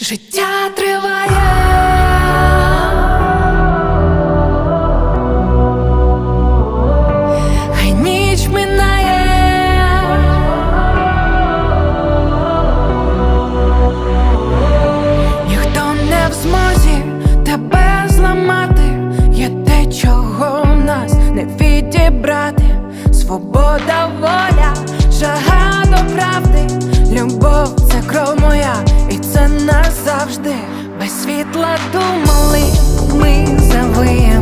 Життя триває. Назавжди. Без світла думали, ми завиєм,